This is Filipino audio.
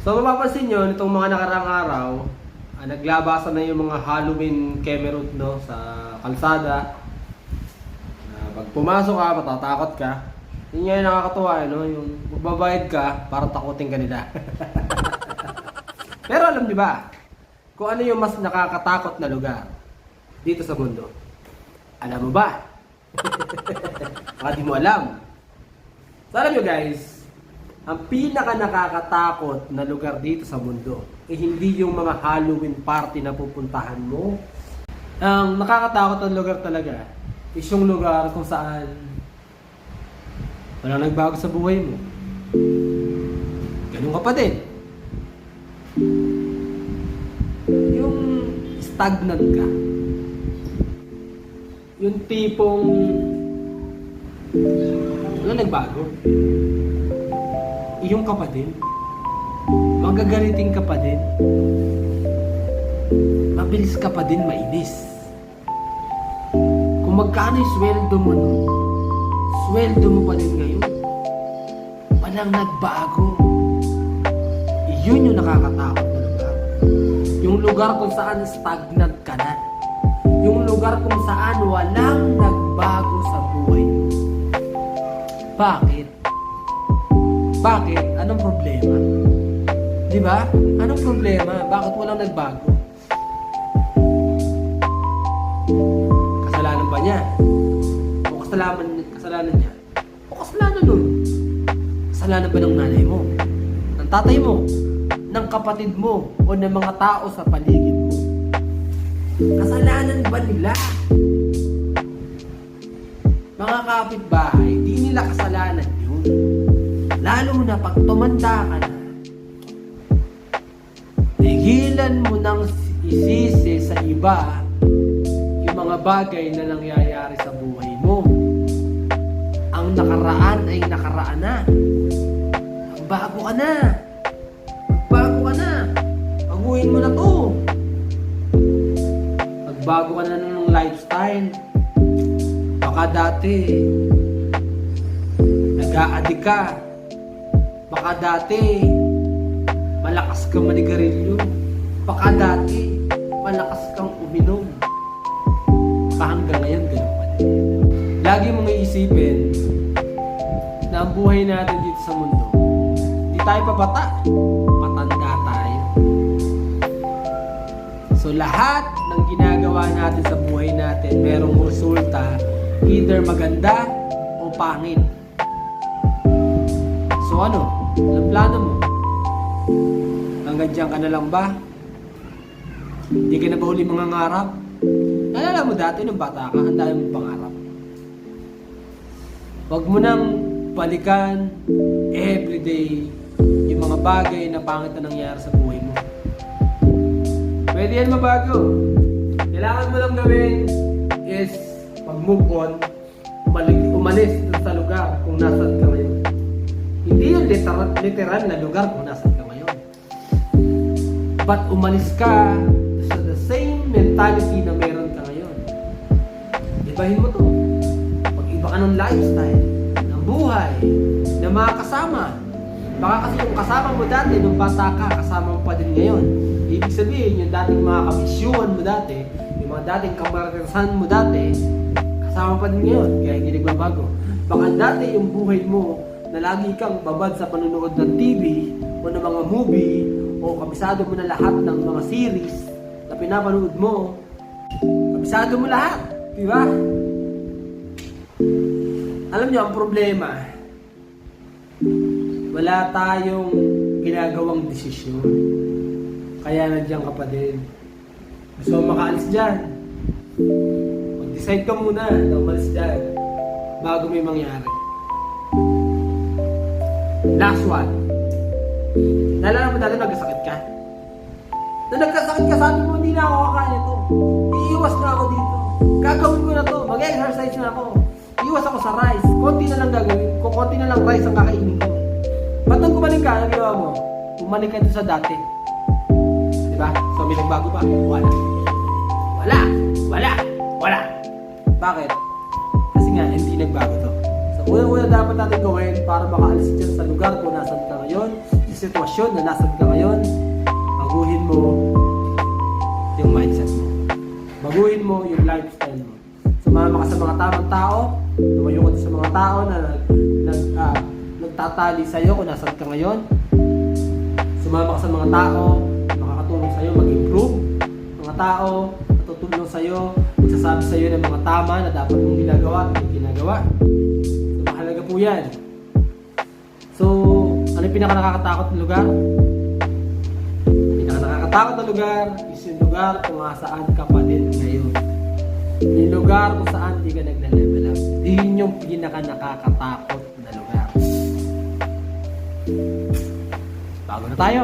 So mapapansin nyo, nitong mga nakarang araw, ah, naglabasan na yung mga Halloween kemerut no, sa kalsada. Ah, pag pumasok ka, matatakot ka. Yun nga yung nakakatuwa, eh, no? yung magbabayad ka para takutin ka nila. Pero alam niyo ba, kung ano yung mas nakakatakot na lugar dito sa mundo? Alam mo ba? Baka di mo alam. So alam nyo guys, ang pinaka nakakatakot na lugar dito sa mundo eh hindi yung mga Halloween party na pupuntahan mo. Ang nakakatakot na lugar talaga is yung lugar kung saan walang nagbago sa buhay mo. Ganun ka pa din. Yung stagnant ka. Yung tipong wala nagbago. Iyong ka pa din. Magagaliting ka pa din. Mabilis ka pa din mainis. Kung magkano yung sweldo mo no, sweldo mo pa din ngayon. Walang nagbago. Iyon yung nakakatakot na lugar. Yung lugar kung saan stagnant ka na. Yung lugar kung saan walang nagbago sa buhay. Bakit? Bakit? Anong problema? Di ba? Anong problema? Bakit walang nagbago? Kasalanan ba niya? O kasalanan, kasalanan niya? O kasalanan nun? Kasalanan ba ng nanay mo? Ng tatay mo? Ng kapatid mo? O ng mga tao sa paligid mo? Kasalanan ba nila? Mga kapitbahay, di nila kasalanan yun. Lalo na pag tumanda ka na, tigilan mo nang isisi sa iba yung mga bagay na nangyayari sa buhay mo. Ang nakaraan ay nakaraan na. Magbago ka na. Magbago ka na. Baguhin mo na to. Magbago ka na ng lifestyle. Baka dati, nag-a-addict ka. Baka dati, malakas kang manigarilyo. Baka dati, malakas kang uminom. Baka hanggang ngayon, ganun pa din. Lagi mong iisipin na ang buhay natin dito sa mundo, di tayo pabata, patanda tayo. So lahat ng ginagawa natin sa buhay natin, merong resulta, either maganda o pangit. So ano? Anong plano mo? Hanggang dyan ka na lang ba? Hindi ka na ba uli mga ngarap? Nalala mo dati nung bata ka, ang dami mong pangarap. Huwag mo nang balikan everyday yung mga bagay na pangit na nangyari sa buhay mo. Pwede yan mabago. Kailangan mo lang gawin is mag-move on, umalis, umalis sa lugar kung nasan ka ngayon. Literal, literal na lugar kung nasan ka ngayon. But umalis ka sa the same mentality na meron ka ngayon. Ibahin mo to. Mag-iba ka ng lifestyle, ng buhay, ng mga kasama. Baka kasi yung kasama mo dati, nung bata ka, kasama mo pa din ngayon. Ibig sabihin, yung dating mga kabisyuhan mo dati, yung mga dating kamaranasan mo dati, kasama pa din ngayon, kaya hindi nagbabago. Baka dati yung buhay mo na lagi kang babad sa panonood ng TV o ng mga movie o kabisado mo na lahat ng mga series na pinapanood mo, kabisado mo lahat, di ba? Alam niyo, ang problema, wala tayong ginagawang desisyon. Kaya nandiyan ka pa din. Gusto mo makaalis dyan. Mag-decide ka muna na umalis dyan bago may mangyari. Last one. Nalala mo dati nagkasakit ka? Na nagkasakit ka, sabi mo, hindi na ako kakain ito. Iiwas na ako dito. Gagawin ko na to. Mag-exercise na ako. Iiwas ako sa rice. Konti na lang gagawin. Kung konti na lang rice ang kakainin ko. Ba't nung gumaling ka, ginawa mo? Bumalik ka dito sa dati. Di ba? So may nagbago ba? Wala. Wala! Wala! Wala! Bakit? Kasi nga, hindi nagbago to. So, una-una dapat natin gawin para makaalis dyan sa lugar kung nasan ka ngayon sitwasyon na nasan ka ngayon, baguhin mo yung mindset mo. Baguhin mo yung lifestyle mo. Sumama ka sa mga tamang tao, lumayo ka sa mga tao na nag, ah, nagtatali sa'yo kung nasan ka ngayon. Sumama ka sa mga tao na makakatulong sa'yo mag-improve. Mga tao na tutulong sa'yo, magsasabi sa'yo ng mga tama na dapat mong ginagawa at hindi ginagawa. Po yan. So, ano yung pinaka nakakatakot na lugar? Pinaka nakakatakot na lugar is yung lugar kung saan ka pa din ngayon. Yung lugar kung saan di ka nagle-level up. Yun yung pinaka nakakatakot na lugar. Bago na tayo.